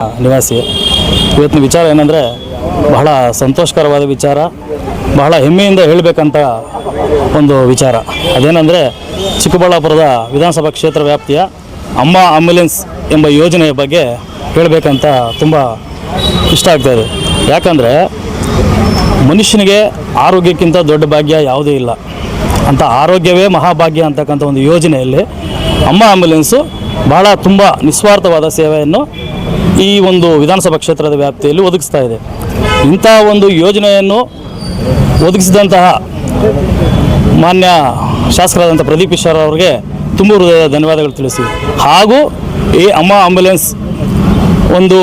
ನಿವಾಸಿ. ಇವತ್ತಿನ ವಿಚಾರ ಏನಂದರೆ, ಬಹಳ ಸಂತೋಷಕರವಾದ ವಿಚಾರ, ಬಹಳ ಹೆಮ್ಮೆಯಿಂದ ಹೇಳಬೇಕಂತ ಒಂದು ವಿಚಾರ. ಅದೇನೆಂದರೆ, ಚಿಕ್ಕಬಳ್ಳಾಪುರದ ವಿಧಾನಸಭಾ ಕ್ಷೇತ್ರ ವ್ಯಾಪ್ತಿಯ ಅಮ್ಮ ಆಂಬ್ಯುಲೆನ್ಸ್ ಎಂಬ ಯೋಜನೆಯ ಬಗ್ಗೆ ಹೇಳಬೇಕಂತ ತುಂಬ ಇಷ್ಟ ಆಗ್ತಾಯಿದೆ ಯಾಕಂದರೆ, ಮನುಷ್ಯನಿಗೆ ಆರೋಗ್ಯಕ್ಕಿಂತ ದೊಡ್ಡ ಭಾಗ್ಯ ಯಾವುದೇ ಇಲ್ಲ. ಅಂತ ಆರೋಗ್ಯವೇ ಮಹಾಭಾಗ್ಯ ಅಂತಕ್ಕಂಥ ಒಂದು ಯೋಜನೆಯಲ್ಲಿ ಅಮ್ಮ ಆಂಬ್ಯುಲೆನ್ಸು ಬಹಳ ತುಂಬ ನಿಸ್ವಾರ್ಥವಾದ ಸೇವೆಯನ್ನು ಈ ಒಂದು ವಿಧಾನಸಭಾ ಕ್ಷೇತ್ರದ ವ್ಯಾಪ್ತಿಯಲ್ಲಿ ಒದಗಿಸ್ತಾ ಇದೆ. ಇಂಥ ಒಂದು ಯೋಜನೆಯನ್ನು ಒದಗಿಸಿದಂತಹ ಮಾನ್ಯ ಶಾಸಕರಾದಂಥ ಪ್ರದೀಪ್ ಈಶ್ವರ್ ಅವರಿಗೆ ತುಂಬ ಹೃದಯದ ಧನ್ಯವಾದಗಳು ತಿಳಿಸಿ. ಹಾಗೂ ಈ ಅಮ್ಮ ಆಂಬ್ಯುಲೆನ್ಸ್ ಒಂದು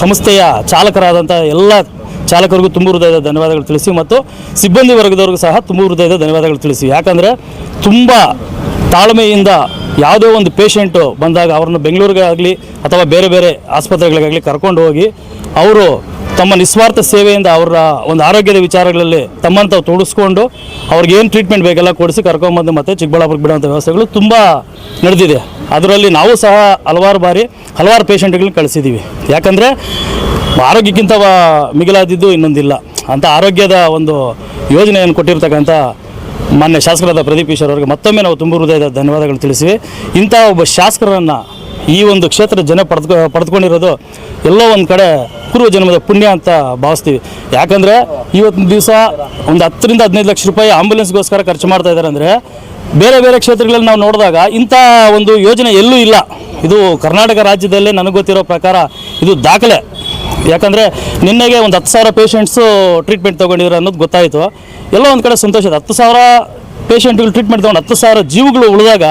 ಸಂಸ್ಥೆಯ ಚಾಲಕರಾದಂಥ ಎಲ್ಲ ಚಾಲಕರಿಗೂ ತುಂಬ ಹೃದಯದ ಧನ್ಯವಾದಗಳು ತಿಳಿಸಿ ಮತ್ತು ಸಿಬ್ಬಂದಿ ವರ್ಗದವ್ರಿಗೂ ಸಹ ತುಂಬ ಹೃದಯದ ಧನ್ಯವಾದಗಳು ತಿಳಿಸಿ. ಯಾಕಂದರೆ ತುಂಬ ತಾಳ್ಮೆಯಿಂದ ಯಾವುದೇ ಒಂದು ಪೇಷೆಂಟು ಬಂದಾಗ ಅವ್ರನ್ನ ಬೆಂಗಳೂರಿಗೆ ಆಗಲಿ ಅಥವಾ ಬೇರೆ ಬೇರೆ ಆಸ್ಪತ್ರೆಗಳಿಗಾಗಲಿ ಕರ್ಕೊಂಡು ಹೋಗಿ ಅವರು ತಮ್ಮ ನಿಸ್ವಾರ್ಥ ಸೇವೆಯಿಂದ ಅವರ ಒಂದು ಆರೋಗ್ಯದ ವಿಚಾರಗಳಲ್ಲಿ ತಮ್ಮನ್ನು ತಾವು ಅವ್ರಿಗೆ ಏನು ಟ್ರೀಟ್ಮೆಂಟ್ ಬೇಕೆಲ್ಲ ಕೊಡಿಸಿ ಕರ್ಕೊಂಬಂದು ಮತ್ತೆ ಚಿಕ್ಕಬಳ್ಳಾಪುರಕ್ಕೆ ಬಿಡುವಂಥ ವ್ಯವಸ್ಥೆಗಳು ತುಂಬ ನಡೆದಿದೆ. ಅದರಲ್ಲಿ ನಾವು ಸಹ ಹಲವಾರು ಬಾರಿ ಹಲವಾರು ಪೇಷೆಂಟ್ಗಳನ್ನ ಕಳಿಸಿದ್ದೀವಿ. ಯಾಕಂದರೆ ಆರೋಗ್ಯಕ್ಕಿಂತ ಮಿಗಿಲಾದಿದ್ದು ಇನ್ನೊಂದಿಲ್ಲ. ಅಂತ ಆರೋಗ್ಯದ ಒಂದು ಯೋಜನೆಯನ್ನು ಕೊಟ್ಟಿರ್ತಕ್ಕಂಥ ಮಾನ್ಯ ಶಾಸಕರಾದ ಪ್ರದೀಪ್ ಈಶ್ವರ್ ಅವರಿಗೆ ಮತ್ತೊಮ್ಮೆ ನಾವು ತುಂಬ ಹೃದಯದ ಧನ್ಯವಾದಗಳು ತಿಳಿಸಿವೆ. ಇಂಥ ಒಬ್ಬ ಶಾಸಕರನ್ನು ಈ ಒಂದು ಕ್ಷೇತ್ರ ಜನ ಪಡೆದು ಪಡೆದುಕೊಂಡಿರೋದು ಎಲ್ಲೋ ಒಂದು ಕಡೆ ಪೂರ್ವ ಜನ್ಮದ ಪುಣ್ಯ ಅಂತ ಭಾವಿಸ್ತೀವಿ. ಯಾಕಂದರೆ ಇವತ್ತಿನ ದಿವಸ ಒಂದು ಹತ್ತರಿಂದ ಹದಿನೈದು ಲಕ್ಷ ರೂಪಾಯಿ ಆಂಬ್ಯುಲೆನ್ಸ್ಗೋಸ್ಕರ ಖರ್ಚು ಮಾಡ್ತಾ ಇದ್ದಾರೆ ಅಂದರೆ ಬೇರೆ ಬೇರೆ ಕ್ಷೇತ್ರಗಳಲ್ಲಿ ನಾವು ನೋಡಿದಾಗ ಇಂಥ ಒಂದು ಯೋಜನೆ ಎಲ್ಲೂ ಇಲ್ಲ. ಇದು ಕರ್ನಾಟಕ ರಾಜ್ಯದಲ್ಲೇ ನನಗೆ ಗೊತ್ತಿರೋ ಪ್ರಕಾರ ಇದು ದಾಖಲೆ. ಯಾಕಂದರೆ ನಿನ್ನೆಗೆ ಒಂದು ಹತ್ತು ಸಾವಿರ ಪೇಷಂಟ್ಸು ಟ್ರೀಟ್ಮೆಂಟ್ ತೊಗೊಂಡಿದ್ರು ಅನ್ನೋದು ಗೊತ್ತಾಯಿತು. ಎಲ್ಲೋ ಒಂದು ಕಡೆ ಸಂತೋಷ ಇದೆ. ಹತ್ತು ಸಾವಿರ ಪೇಷಂಟ್ಗಳು ಟ್ರೀಟ್ಮೆಂಟ್ ತೊಗೊಂಡು ಹತ್ತು ಸಾವಿರ ಜೀವಗಳು ಉಳಿದಾಗ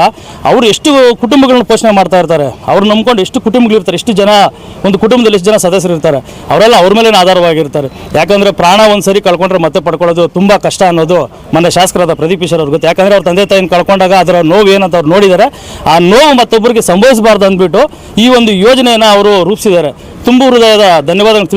ಅವರು ಎಷ್ಟು ಕುಟುಂಬಗಳನ್ನ ಪೋಷಣೆ ಮಾಡ್ತಾ ಇರ್ತಾರೆ? ಅವ್ರು ನಂಬ್ಕೊಂಡು ಎಷ್ಟು ಕುಟುಂಬಗಳು ಇರ್ತಾರೆ? ಎಷ್ಟು ಜನ, ಒಂದು ಕುಟುಂಬದಲ್ಲಿ ಎಷ್ಟು ಜನ ಸದಸ್ಯರು ಇರ್ತಾರೆ? ಅವರೆಲ್ಲ ಅವ್ರ ಮೇಲೆ ಆಧಾರವಾಗಿರ್ತಾರೆ. ಯಾಕಂದರೆ ಪ್ರಾಣ ಒಂದು ಸರಿ ಕಳ್ಕೊಂಡ್ರೆ ಮತ್ತೆ ಪಡ್ಕೊಳ್ಳೋದು ತುಂಬ ಕಷ್ಟ ಅನ್ನೋದು ಮನೆ ಶಾಸಕರಾದ ಪ್ರದೀಪ್ ಈಶ್ವರ್ ಅವ್ರಿಗೆ ಗೊತ್ತು. ಯಾಕಂದರೆ ಅವ್ರ ತಂದೆ ತಾಯಿನ ಕಳ್ಕೊಂಡಾಗ ಅದರ ನೋವು ಏನಂತ ಅವ್ರು ನೋಡಿದ್ದಾರೆ. ಆ ನೋವು ಮತ್ತೊಬ್ಬರಿಗೆ ಸಂಭವಿಸಬಾರ್ದು ಅಂದ್ಬಿಟ್ಟು ಈ ಒಂದು ಯೋಜನೆಯನ್ನು ಅವರು ರೂಪಿಸಿದ್ದಾರೆ. ತುಂಬ ಹೃದಯದ ಧನ್ಯವಾದಗಳು